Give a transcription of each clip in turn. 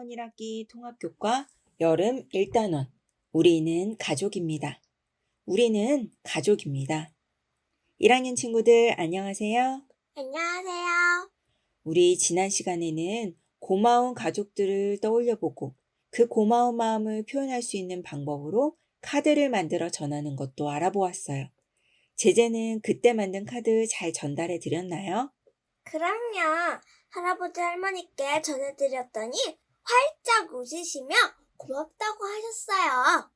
1학년 1학기 통합교과 여름 1단원 우리는 가족입니다. 우리는 가족입니다. 1학년 친구들 안녕하세요. 안녕하세요. 우리 지난 시간에는 고마운 가족들을 떠올려 보고 그 고마운 마음을 표현할 수 있는 방법으로 카드를 만들어 전하는 것도 알아보았어요. 제재는 그때 만든 카드 잘 전달해 드렸나요? 그럼요. 할아버지 할머니께 전해드렸더니 활짝 웃으시며 고맙다고 하셨어요.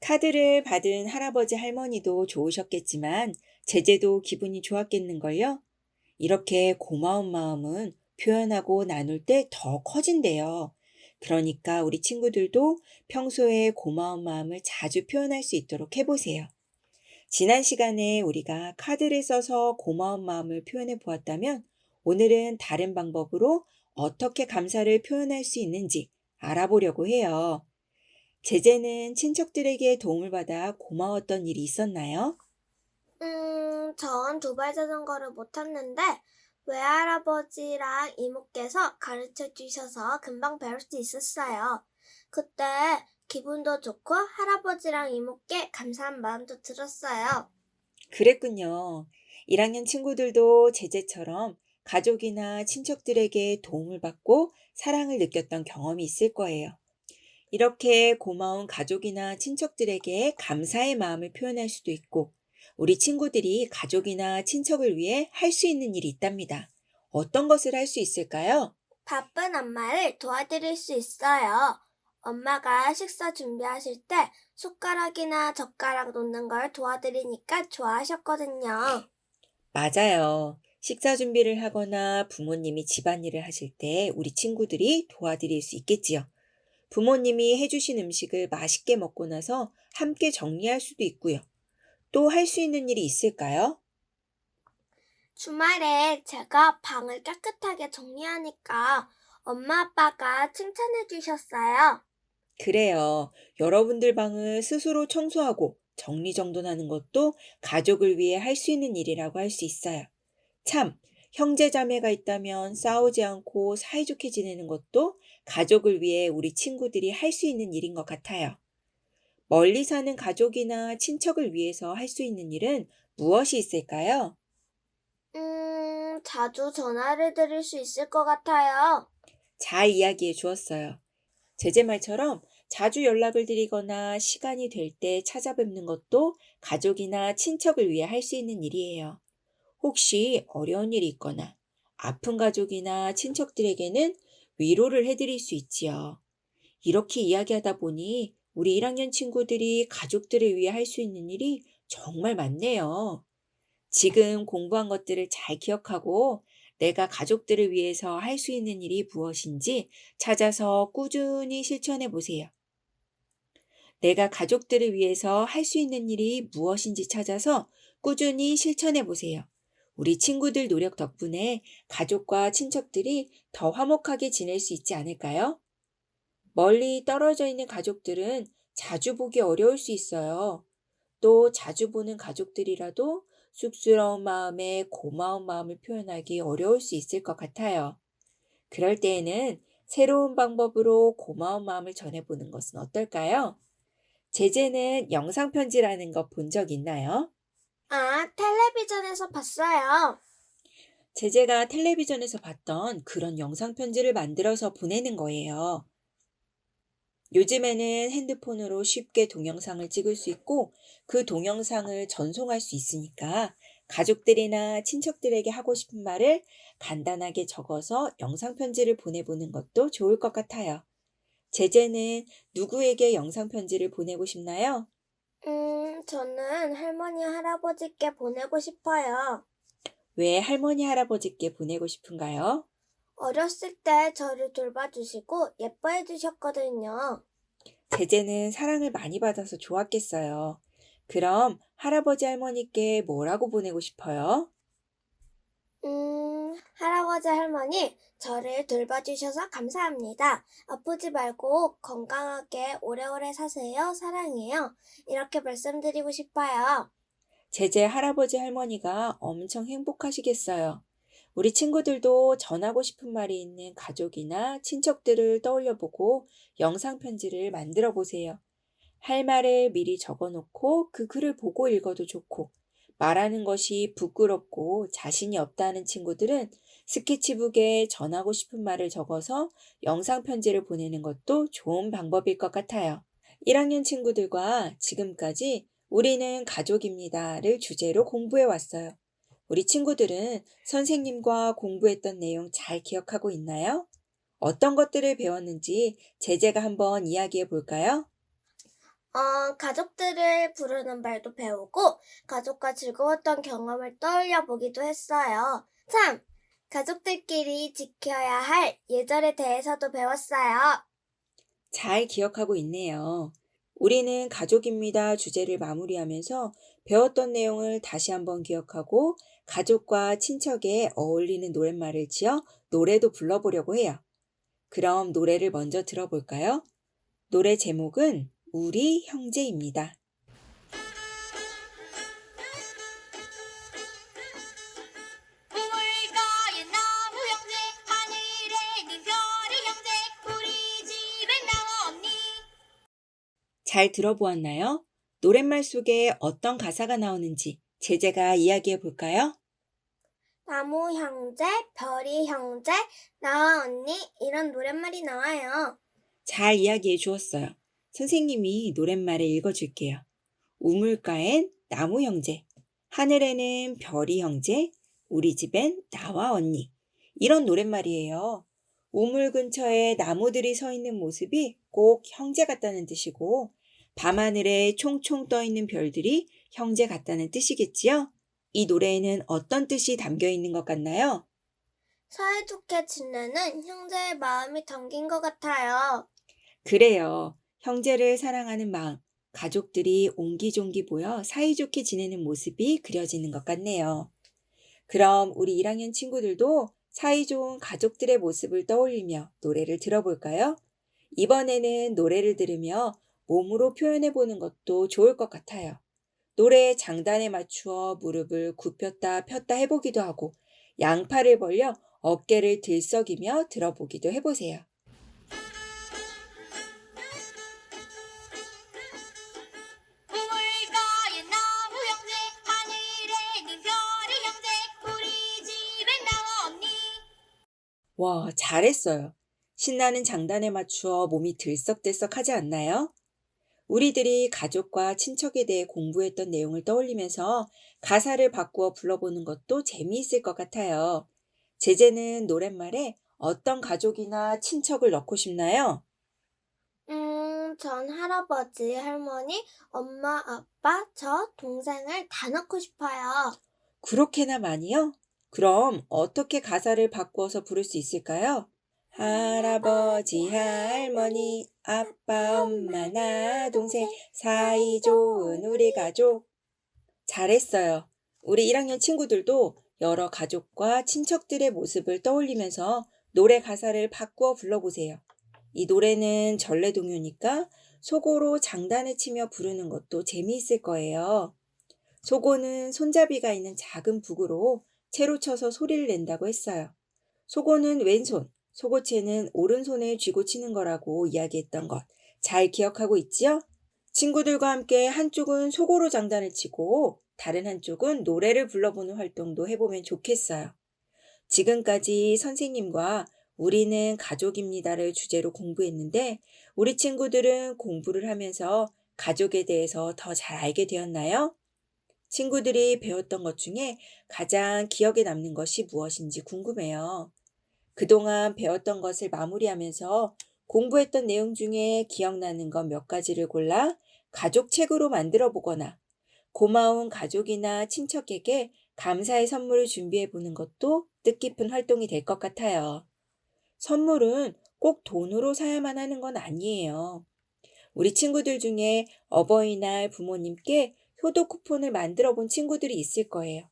카드를 받은 할아버지 할머니도 좋으셨겠지만 제재도 기분이 좋았겠는걸요? 이렇게 고마운 마음은 표현하고 나눌 때 더 커진대요. 그러니까 우리 친구들도 평소에 고마운 마음을 자주 표현할 수 있도록 해보세요. 지난 시간에 우리가 카드를 써서 고마운 마음을 표현해 보았다면 오늘은 다른 방법으로 어떻게 감사를 표현할 수 있는지 알아보려고 해요. 제재는 친척들에게 도움을 받아 고마웠던 일이 있었나요? 음, 전 두발 자전거를 못 탔는데 외할아버지랑 이모께서 가르쳐 주셔서 금방 배울 수 있었어요. 그때 기분도 좋고 할아버지랑 이모께 감사한 마음도 들었어요. 그랬군요. 1학년 친구들도 제재처럼 가족이나 친척들에게 도움을 받고 사랑을 느꼈던 경험이 있을 거예요. 이렇게 고마운 가족이나 친척들에게 감사의 마음을 표현할 수도 있고, 우리 친구들이 가족이나 친척을 위해 할 수 있는 일이 있답니다. 어떤 것을 할 수 있을까요? 바쁜 엄마를 도와드릴 수 있어요. 엄마가 식사 준비하실 때 숟가락이나 젓가락 놓는 걸 도와드리니까 좋아하셨거든요. 맞아요. 식사 준비를 하거나 부모님이 집안일을 하실 때 우리 친구들이 도와드릴 수 있겠지요. 부모님이 해주신 음식을 맛있게 먹고 나서 함께 정리할 수도 있고요. 또 할 수 있는 일이 있을까요? 주말에 제가 방을 깨끗하게 정리하니까 엄마 아빠가 칭찬해 주셨어요. 그래요. 여러분들 방을 스스로 청소하고 정리정돈하는 것도 가족을 위해 할 수 있는 일이라고 할 수 있어요. 참, 형제 자매가 있다면 싸우지 않고 사이좋게 지내는 것도 가족을 위해 우리 친구들이 할 수 있는 일인 것 같아요. 멀리 사는 가족이나 친척을 위해서 할 수 있는 일은 무엇이 있을까요? 음, 자주 전화를 드릴 수 있을 것 같아요. 잘 이야기해 주었어요. 제제 말처럼 자주 연락을 드리거나 시간이 될 때 찾아뵙는 것도 가족이나 친척을 위해 할 수 있는 일이에요. 혹시 어려운 일이 있거나 아픈 가족이나 친척들에게는 위로를 해드릴 수 있지요. 이렇게 이야기하다 보니 우리 1학년 친구들이 가족들을 위해 할 수 있는 일이 정말 많네요. 지금 공부한 것들을 잘 기억하고 내가 가족들을 위해서 할 수 있는 일이 무엇인지 찾아서 꾸준히 실천해 보세요. 내가 가족들을 위해서 할 수 있는 일이 무엇인지 찾아서 꾸준히 실천해 보세요. 우리 친구들 노력 덕분에 가족과 친척들이 더 화목하게 지낼 수 있지 않을까요? 멀리 떨어져 있는 가족들은 자주 보기 어려울 수 있어요. 또 자주 보는 가족들이라도 쑥스러운 마음에 고마운 마음을 표현하기 어려울 수 있을 것 같아요. 그럴 때에는 새로운 방법으로 고마운 마음을 전해보는 것은 어떨까요? 제재는 영상편지라는 거 본 적 있나요? 아, 텔레비전에서 봤어요. 제재가 텔레비전에서 봤던 그런 영상 편지를 만들어서 보내는 거예요. 요즘에는 핸드폰으로 쉽게 동영상을 찍을 수 있고 그 동영상을 전송할 수 있으니까 가족들이나 친척들에게 하고 싶은 말을 간단하게 적어서 영상 편지를 보내보는 것도 좋을 것 같아요. 제재는 누구에게 영상 편지를 보내고 싶나요? 음, 저는 할머니, 할아버지께 보내고 싶어요. 왜 할머니, 할아버지께 보내고 싶은가요? 어렸을 때 저를 돌봐주시고 예뻐해 주셨거든요. 제재는 사랑을 많이 받아서 좋았겠어요. 그럼 할아버지, 할머니께 뭐라고 보내고 싶어요? 음, 할아버지, 할머니, 저를 돌봐주셔서 감사합니다. 아프지 말고 건강하게 오래오래 사세요. 사랑해요. 이렇게 말씀드리고 싶어요. 제재 할아버지, 할머니가 엄청 행복하시겠어요. 우리 친구들도 전하고 싶은 말이 있는 가족이나 친척들을 떠올려 보고 영상 편지를 만들어 보세요. 할 말을 미리 적어 놓고 그 글을 보고 읽어도 좋고, 말하는 것이 부끄럽고 자신이 없다는 친구들은 스케치북에 전하고 싶은 말을 적어서 영상 편지를 보내는 것도 좋은 방법일 것 같아요. 1학년 친구들과 지금까지 우리는 가족입니다를 주제로 공부해 왔어요. 우리 친구들은 선생님과 공부했던 내용 잘 기억하고 있나요? 어떤 것들을 배웠는지 제재가 한번 이야기해 볼까요? 어, 가족들을 부르는 말도 배우고 가족과 즐거웠던 경험을 떠올려 보기도 했어요. 참, 가족들끼리 지켜야 할 예절에 대해서도 배웠어요. 잘 기억하고 있네요. 우리는 가족입니다 주제를 마무리하면서 배웠던 내용을 다시 한번 기억하고 가족과 친척에 어울리는 노랫말을 지어 노래도 불러보려고 해요. 그럼 노래를 먼저 들어볼까요? 노래 제목은 우리 형제입니다. 잘 들어보았나요? 노랫말 속에 어떤 가사가 나오는지 제재가 이야기해 볼까요? 나무 형제, 별이 형제, 나와 언니 이런 노랫말이 나와요. 잘 이야기해 주었어요. 선생님이 노랫말을 읽어줄게요. 우물가엔 나무 형제, 하늘에는 별이 형제, 우리 집엔 나와 언니. 이런 노랫말이에요. 우물 근처에 나무들이 서 있는 모습이 꼭 형제 같다는 뜻이고, 밤하늘에 총총 떠 있는 별들이 형제 같다는 뜻이겠지요? 이 노래에는 어떤 뜻이 담겨 있는 것 같나요? 사이좋게 지내는 형제의 마음이 담긴 것 같아요. 그래요. 형제를 사랑하는 마음, 가족들이 옹기종기 모여 사이좋게 지내는 모습이 그려지는 것 같네요. 그럼 우리 1학년 친구들도 사이좋은 가족들의 모습을 떠올리며 노래를 들어볼까요? 이번에는 노래를 들으며 몸으로 표현해 보는 것도 좋을 것 같아요. 노래의 장단에 맞추어 무릎을 굽혔다 폈다 해보기도 하고 양팔을 벌려 어깨를 들썩이며 들어보기도 해보세요. 와, 잘했어요. 신나는 장단에 맞추어 몸이 들썩들썩 하지 않나요? 우리들이 가족과 친척에 대해 공부했던 내용을 떠올리면서 가사를 바꾸어 불러보는 것도 재미있을 것 같아요. 제재는 노랫말에 어떤 가족이나 친척을 넣고 싶나요? 음, 전 할아버지, 할머니, 엄마, 아빠, 저, 동생을 다 넣고 싶어요. 그렇게나 많이요? 그럼 어떻게 가사를 바꾸어서 부를 수 있을까요? 할아버지, 할머니, 아빠, 엄마, 나, 동생, 사이 좋은 우리 가족. 잘했어요. 우리 1학년 친구들도 여러 가족과 친척들의 모습을 떠올리면서 노래 가사를 바꾸어 불러보세요. 이 노래는 전래동요니까 소고로 장단을 치며 부르는 것도 재미있을 거예요. 소고는 손잡이가 있는 작은 북으로 채로 쳐서 소리를 낸다고 했어요. 소고는 왼손, 소고체는 오른손에 쥐고 치는 거라고 이야기했던 것 잘 기억하고 있지요? 친구들과 함께 한쪽은 소고로 장단을 치고 다른 한쪽은 노래를 불러보는 활동도 해보면 좋겠어요. 지금까지 선생님과 우리는 가족입니다를 주제로 공부했는데 우리 친구들은 공부를 하면서 가족에 대해서 더 잘 알게 되었나요? 친구들이 배웠던 것 중에 가장 기억에 남는 것이 무엇인지 궁금해요. 그동안 배웠던 것을 마무리하면서 공부했던 내용 중에 기억나는 것 몇 가지를 골라 가족 책으로 만들어 보거나 고마운 가족이나 친척에게 감사의 선물을 준비해 보는 것도 뜻깊은 활동이 될 것 같아요. 선물은 꼭 돈으로 사야만 하는 건 아니에요. 우리 친구들 중에 어버이날 부모님께 효도 쿠폰을 만들어 본 친구들이 있을 거예요.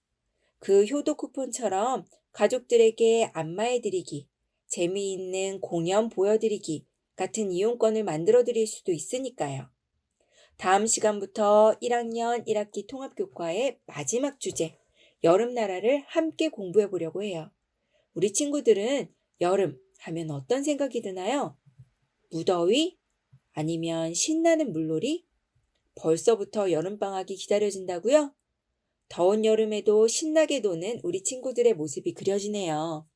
그 효도 쿠폰처럼 가족들에게 안마해 드리기, 재미있는 공연 보여드리기 같은 이용권을 만들어 드릴 수도 있으니까요. 다음 시간부터 1학년 1학기 통합교과의 마지막 주제, 여름나라를 함께 공부해 보려고 해요. 우리 친구들은 여름 하면 어떤 생각이 드나요? 무더위? 아니면 신나는 물놀이? 벌써부터 여름방학이 기다려진다고요? 더운 여름에도 신나게 노는 우리 친구들의 모습이 그려지네요.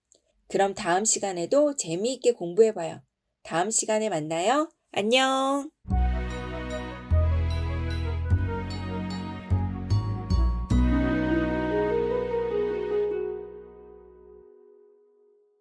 그럼 다음 시간에도 재미있게 공부해봐요. 다음 시간에 만나요. 안녕!